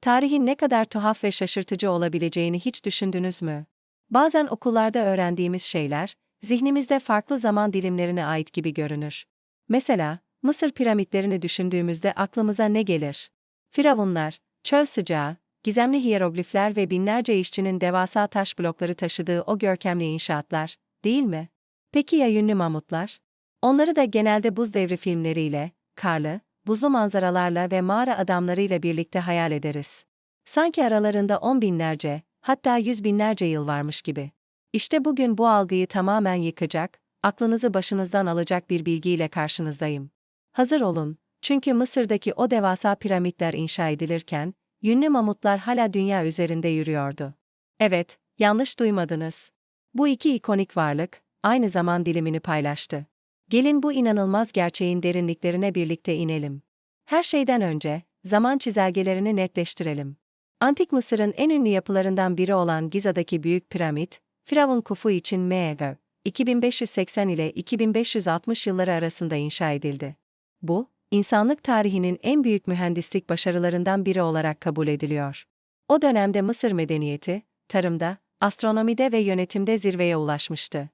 Tarihin ne kadar tuhaf ve şaşırtıcı olabileceğini hiç düşündünüz mü? Bazen okullarda öğrendiğimiz şeyler, zihnimizde farklı zaman dilimlerine ait gibi görünür. Mesela, Mısır piramitlerini düşündüğümüzde aklımıza ne gelir? Firavunlar, çöl sıcağı, gizemli hieroglifler ve binlerce işçinin devasa taş blokları taşıdığı o görkemli inşaatlar, değil mi? Peki ya ünlü mamutlar? Onları da genelde buz devri filmleriyle, karlı, buzlu manzaralarla ve mağara adamlarıyla birlikte hayal ederiz. Sanki aralarında on binlerce, hatta yüz binlerce yıl varmış gibi. İşte bugün bu algıyı tamamen yıkacak, aklınızı başınızdan alacak bir bilgiyle karşınızdayım. Hazır olun, çünkü Mısır'daki o devasa piramitler inşa edilirken, yünlü mamutlar hala dünya üzerinde yürüyordu. Evet, yanlış duymadınız. Bu iki ikonik varlık, aynı zaman dilimini paylaştı. Gelin bu inanılmaz gerçeğin derinliklerine birlikte inelim. Her şeyden önce, zaman çizelgelerini netleştirelim. Antik Mısır'ın en ünlü yapılarından biri olan Giza'daki Büyük Piramit, Firavun Kufu için M.Ö. 2580 ile 2560 yılları arasında inşa edildi. Bu, insanlık tarihinin en büyük mühendislik başarılarından biri olarak kabul ediliyor. O dönemde Mısır medeniyeti, tarımda, astronomide ve yönetimde zirveye ulaşmıştı.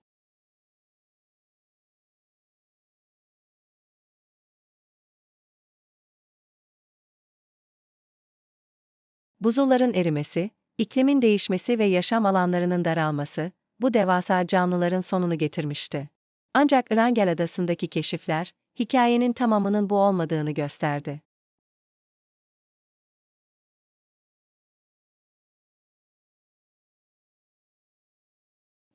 Buzulların erimesi, iklimin değişmesi ve yaşam alanlarının daralması, bu devasa canlıların sonunu getirmişti. Ancak Wrangel Adası'ndaki keşifler, hikayenin tamamının bu olmadığını gösterdi.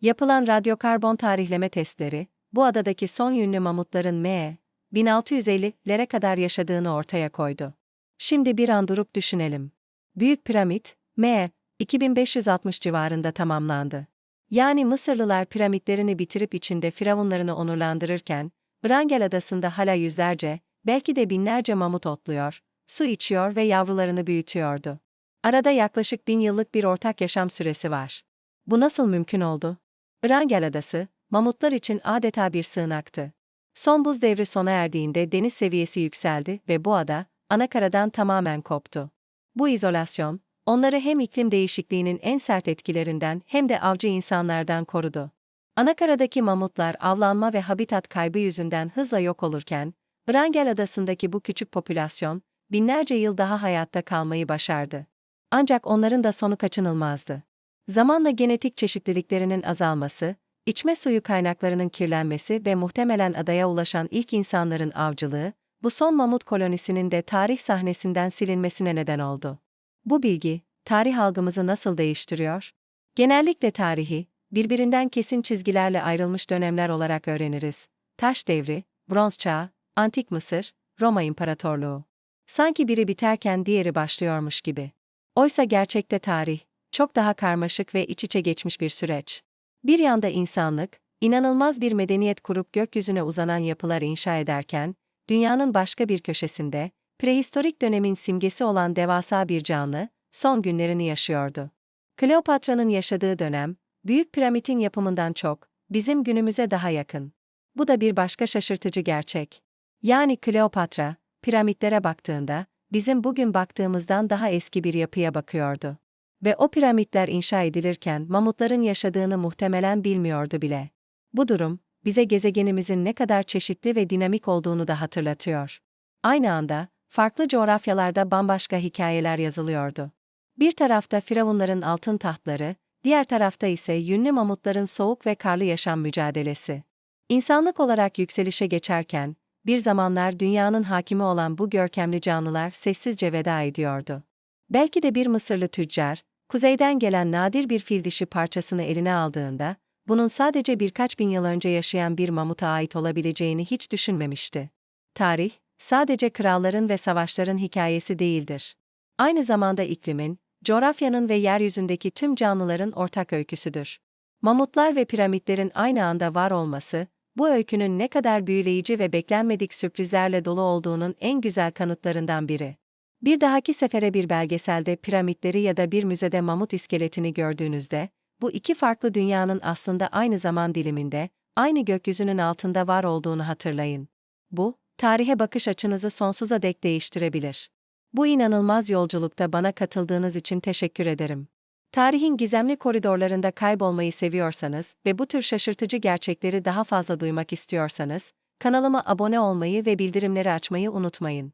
Yapılan radyokarbon tarihleme testleri, bu adadaki son yünlü mamutların M. 1650'lere kadar yaşadığını ortaya koydu. Şimdi bir an durup düşünelim. Büyük Piramit, M. 2560 civarında tamamlandı. Yani Mısırlılar piramitlerini bitirip içinde firavunlarını onurlandırırken, Wrangel adasında hala yüzlerce, belki de binlerce mamut otluyor, su içiyor ve yavrularını büyütüyordu. Arada yaklaşık bin yıllık bir ortak yaşam süresi var. Bu nasıl mümkün oldu? Wrangel adası, mamutlar için adeta bir sığınaktı. Son buz devri sona erdiğinde deniz seviyesi yükseldi ve bu ada, anakaradan tamamen koptu. Bu izolasyon, onları hem iklim değişikliğinin en sert etkilerinden hem de avcı insanlardan korudu. Anakaradaki mamutlar avlanma ve habitat kaybı yüzünden hızla yok olurken, Wrangel adasındaki bu küçük popülasyon, binlerce yıl daha hayatta kalmayı başardı. Ancak onların da sonu kaçınılmazdı. Zamanla genetik çeşitliliklerinin azalması, içme suyu kaynaklarının kirlenmesi ve muhtemelen adaya ulaşan ilk insanların avcılığı, bu son mamut kolonisinin de tarih sahnesinden silinmesine neden oldu. Bu bilgi, tarih algımızı nasıl değiştiriyor? Genellikle tarihi, birbirinden kesin çizgilerle ayrılmış dönemler olarak öğreniriz. Taş devri, bronz çağı, antik Mısır, Roma İmparatorluğu. Sanki biri biterken diğeri başlıyormuş gibi. Oysa gerçekte tarih, çok daha karmaşık ve iç içe geçmiş bir süreç. Bir yanda insanlık, inanılmaz bir medeniyet kurup gökyüzüne uzanan yapılar inşa ederken, dünyanın başka bir köşesinde, prehistorik dönemin simgesi olan devasa bir canlı, son günlerini yaşıyordu. Kleopatra'nın yaşadığı dönem, Büyük Piramit'in yapımından çok, bizim günümüze daha yakın. Bu da bir başka şaşırtıcı gerçek. Yani Kleopatra, piramitlere baktığında, bizim bugün baktığımızdan daha eski bir yapıya bakıyordu. Ve o piramitler inşa edilirken mamutların yaşadığını muhtemelen bilmiyordu bile. Bu durum, bize gezegenimizin ne kadar çeşitli ve dinamik olduğunu da hatırlatıyor. Aynı anda, farklı coğrafyalarda bambaşka hikayeler yazılıyordu. Bir tarafta firavunların altın tahtları, diğer tarafta ise yünlü mamutların soğuk ve karlı yaşam mücadelesi. İnsanlık olarak yükselişe geçerken, bir zamanlar dünyanın hakimi olan bu görkemli canlılar sessizce veda ediyordu. Belki de bir Mısırlı tüccar, kuzeyden gelen nadir bir fil dişi parçasını eline aldığında, bunun sadece birkaç bin yıl önce yaşayan bir mamuta ait olabileceğini hiç düşünmemişti. Tarih, sadece kralların ve savaşların hikayesi değildir. Aynı zamanda iklimin, coğrafyanın ve yeryüzündeki tüm canlıların ortak öyküsüdür. Mamutlar ve piramitlerin aynı anda var olması, bu öykünün ne kadar büyüleyici ve beklenmedik sürprizlerle dolu olduğunun en güzel kanıtlarından biri. Bir dahaki sefere bir belgeselde piramitleri ya da bir müzede mamut iskeletini gördüğünüzde, bu iki farklı dünyanın aslında aynı zaman diliminde, aynı gökyüzünün altında var olduğunu hatırlayın. Bu, tarihe bakış açınızı sonsuza dek değiştirebilir. Bu inanılmaz yolculukta bana katıldığınız için teşekkür ederim. Tarihin gizemli koridorlarında kaybolmayı seviyorsanız ve bu tür şaşırtıcı gerçekleri daha fazla duymak istiyorsanız, kanalıma abone olmayı ve bildirimleri açmayı unutmayın.